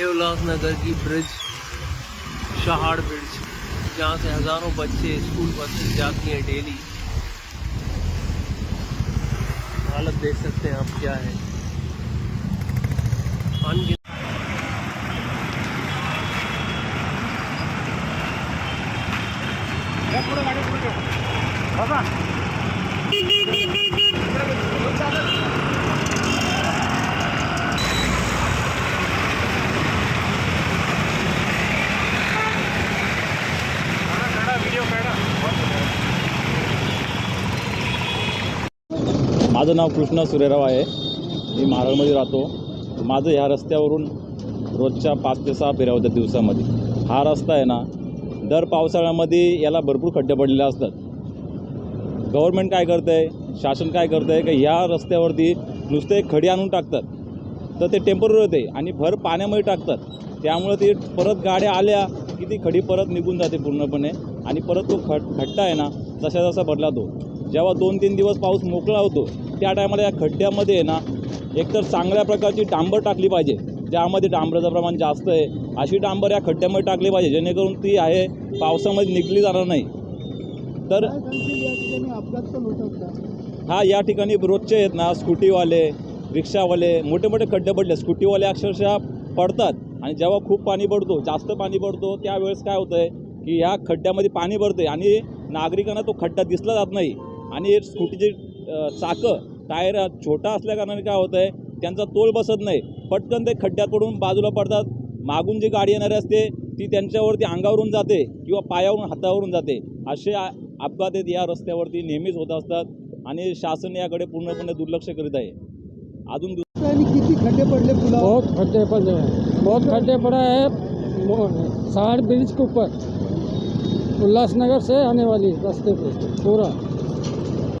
ये उल्लासनगर की bridge, Shahad bridge, जहाँ से हज़ारों बच्चे स्कूल बसेस जाती हैं डेली। हालत देख सकते हैं आप क्या है। माझं नाव कृष्णा सुरेराव आहे. मी महाराळमध्ये राहतो. माझं ह्या रस्त्यावरून रोजच्या पाच ते सहा फेऱ्या होत्या दिवसामध्ये. हा रस्ता आहे ना दर पावसाळ्यामध्ये याला भरपूर खड्डे पडलेले असतात. गव्हर्मेंट काय करतं आहे शासन काय करतं आहे का ह्या रस्त्यावरती नुसते खडी आणून टाकतात. तर ते टेंपररी होते आणि भर पाण्यामध्ये टाकतात. त्यामुळे ते परत गाड्या आल्या की ती खडी परत निघून जाते पूर्णपणे आणि परत तो खड खड्डा आहे ना जसा जसा भरला तो. जेव्हा दोन तीन दिवस पाऊस मोकळा होतो त्या टायमाला या खड्ड्यामध्ये आहे ना एकतर चांगल्या प्रकारची डांबर टाकली पाहिजे. ज्यामध्ये डांबराचं प्रमाण जास्त आहे अशी डांबर या खड्ड्यामध्ये टाकली पाहिजे जेणेकरून ती आहे पावसामध्ये निघली जाणार नाही. तर हा या ठिकाणी रोजचे आहेत ना स्कूटीवाले रिक्षावाले मोठे मोठे खड्डे पडले. स्कूटीवाले अक्षरशः पडतात. आणि जेव्हा खूप पाणी पडतो जास्त पाणी पडतो त्यावेळेस काय होतं आहे की ह्या खड्ड्यामध्ये पाणी भरते आणि नागरिकांना तो खड्डा दिसला जात नाही. आणि स्कूटीचे चाकं टायर छोटा असल्याकारणाने काय होतं आहे त्यांचा तोल बसत नाही. पटकन ते खड्ड्यात पडून बाजूला पडतात. मागून जी गाडी येणारी असते ती त्यांच्यावरती अंगावरून जाते किंवा पायावरून हातावरून जाते. असे आ- अपघात आहेत या रस्त्यावरती नेहमीच होत असतात आणि शासन याकडे पूर्णपणे दुर्लक्ष करीत आहे. अजून किती खड्डे पडले बहुत खड्डे पड़े हैं बहुत खड्डे पड़ा है मो- सहाड़ ब्रिज के ऊपर. उल्लासनगर से आने वाली रास्ते पे पूरा.